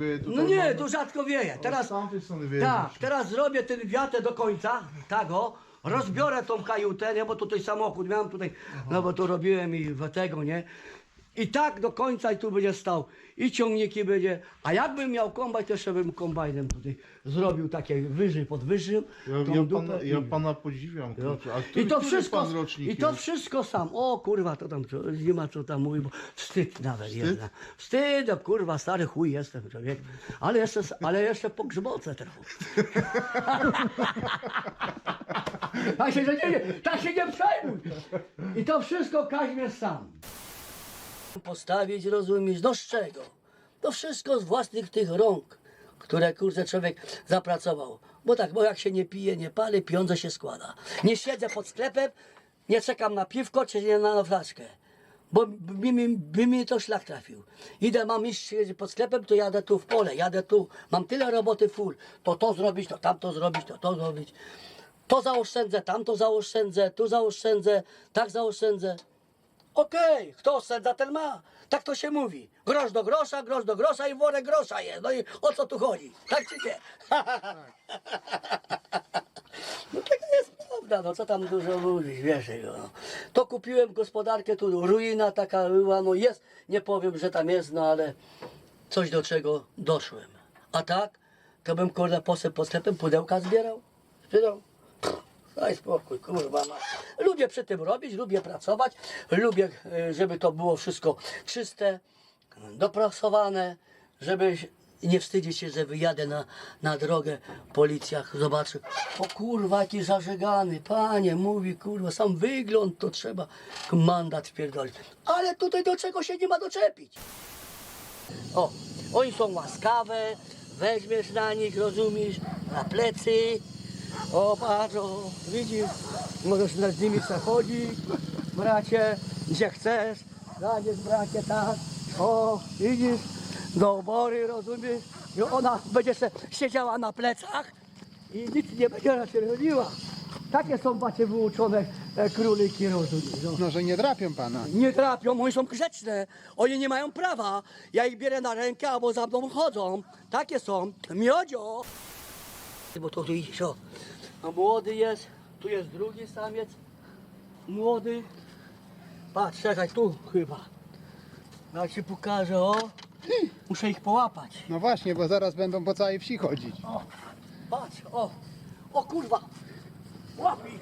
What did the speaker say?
wieje tutaj. No nie, mamy- to rzadko wieje. Teraz, Z tamtej strony wieje. tak, teraz zrobię ten wiatę do końca, tak o, rozbiorę tą kajutę, nie, bo tutaj samochód miałem tutaj, no bo to robiłem i tego, nie. I tak do końca i tu będzie stał. I ciągniki będzie. A jakbym miał kombajn, to jeszcze bym kombajnem tutaj zrobił takie wyżej, podwyżył. Ja, tą ja, dupę pana, i- ja pana podziwiam, no. kurczę. A który, I to który wszystko, pan rocznik i to jest? wszystko sam. O kurwa, to tam co- nie ma co tam mówić, bo wstyd nawet jest. Wstyd, no, kurwa, stary chuj jestem człowiek. Ale jeszcze, ale jeszcze pogrzebocę trochę. tak się, nie, nie, tak się nie przejmuj. I to wszystko kaźmie sam. Postawić, rozumiesz, no z czego? To wszystko z własnych tych rąk, które kurczę człowiek zapracował. Bo tak, bo jak się nie pije, nie pali, pieniądze się składa. Nie siedzę pod sklepem, nie czekam na piwko czy nie na flaszkę. Bo by mi, by mi to szlak trafił. Idę, mam iść pod sklepem, to jadę tu w pole, jadę tu. Mam tyle roboty full. To to zrobić, to tamto zrobić, to to zrobić. To zaoszczędzę, tamto zaoszczędzę, tu zaoszczędzę, tak zaoszczędzę. Okej, kto oszczędza, ten ma. Tak to się mówi. Grosz do grosza, grosz do grosza i worek grosza jest. No i o co tu chodzi? Tak czy nie? No taka jest prawda, no co tam dużo mówić, wiesz. No. To kupiłem gospodarkę, tu ruina taka była, no jest, nie powiem, że tam jest, no ale coś do czego doszłem. A tak, to bym kurde poseł pod sklepem pudełka zbierał. Zbierał. Daj spokój, kurwa. Lubię przy tym robić, lubię pracować, lubię, e, żeby to było wszystko czyste, dopracowane, żeby nie wstydzić się, że wyjadę na, na drogę, policja zobaczy, o kurwa, jaki zażegany, panie, mówi, kurwa, sam wygląd to trzeba mandat wpierdolić. Ale tutaj do czego się nie ma doczepić. O, oni są łaskawe, weźmiesz na nich, rozumiesz, na plecy. O, patrz, o, widzisz, możesz z nimi przechodzić, bracie, gdzie chcesz, zaniesz, bracie, tak. O, widzisz, do obory, rozumiesz, i ona będzie se siedziała na plecach i nic nie będzie na się robiła. Takie są macie wyuczone e, króliki, rozumiesz. No. No, że nie drapią pana. Nie trapią, oni są grzeczne. Oni nie mają prawa. Ja ich bierę na rękę albo za mną chodzą. Takie są. Miodzio. Bo to tu idziesz, o. A młody jest, tu jest drugi samiec. Młody. Patrz, czekaj, tu chyba. Ja ci pokażę, o. Muszę ich połapać. No właśnie, bo zaraz będą po całej wsi chodzić. O, patrz, o. O kurwa. Łap ich.